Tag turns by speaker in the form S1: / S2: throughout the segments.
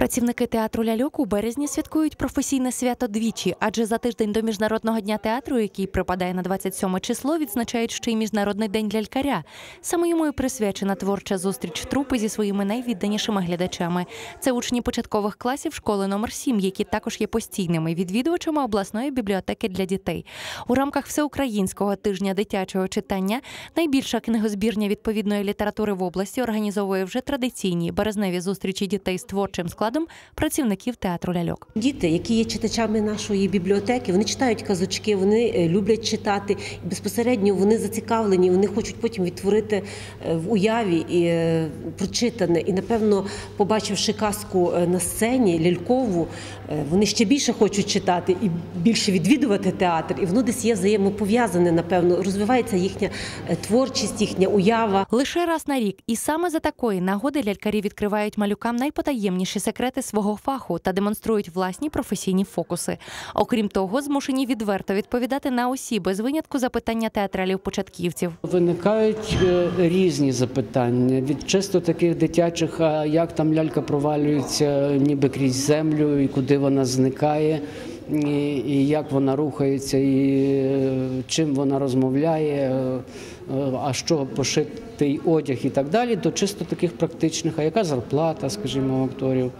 S1: Працівники театру ляльок у березні святкують професійне свято двічі, адже за тиждень до міжнародного дня театру, який припадає на 27 число, відзначають ще й міжнародний день лялькаря. Саме йому і присвячена творча зустріч трупи зі своїми найвідданішими глядачами. Це учні початкових класів школи номер 7 які також є постійними відвідувачами обласної бібліотеки для дітей. У рамках всеукраїнського тижня дитячого читання найбільша книгозбірня відповідної літератури в області організовує вже традиційні березневі зустрічі дітей з творчим складом працівників театру ляльок.
S2: Діти, які є читачами нашої бібліотеки, вони читають казочки, вони е, люблять читати і безпосередньо вони зацікавлені, вони хочуть потім відтворити е, в уяві і е, прочитане. І напевно, побачивши казку на сцені лялькову, вони ще більше хочуть читати і більше відвідувати театр. І воно десь є взаємопов'язане. Напевно, розвивається їхня творчість, їхня уява.
S1: Лише раз на рік, і саме за такої нагоди лялькарі відкривають малюкам найпотаємніші секрети свого фаху та демонструють власні професійні фокуси. Окрім того, змушені відверто відповідати на усі без винятку запитання театралів-початківців.
S3: Виникають е, різні запитання від чисто таких дитячих, а як там лялька провалюється ніби крізь землю, і куди вона зникає, і, і як вона рухається, і е, чим вона розмовляє, е, е, а що пошитий одяг і так далі, до чисто таких практичних, а яка зарплата, скажімо, акторів.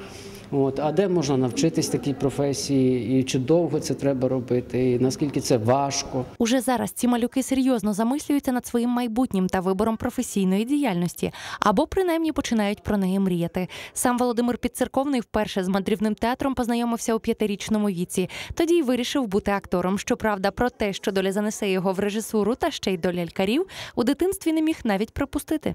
S3: От, а де можна навчитись такій професії, і чи довго це треба робити, і наскільки це важко.
S1: Уже зараз ці малюки серйозно замислюються над своїм майбутнім та вибором професійної діяльності, або принаймні починають про неї мріяти. Сам Володимир Підцерковний вперше з мандрівним театром познайомився у п'ятирічному віці. Тоді й вирішив бути актором. Щоправда, про те, що доля занесе його в режисуру та ще й до лялькарів, у дитинстві не міг навіть припустити.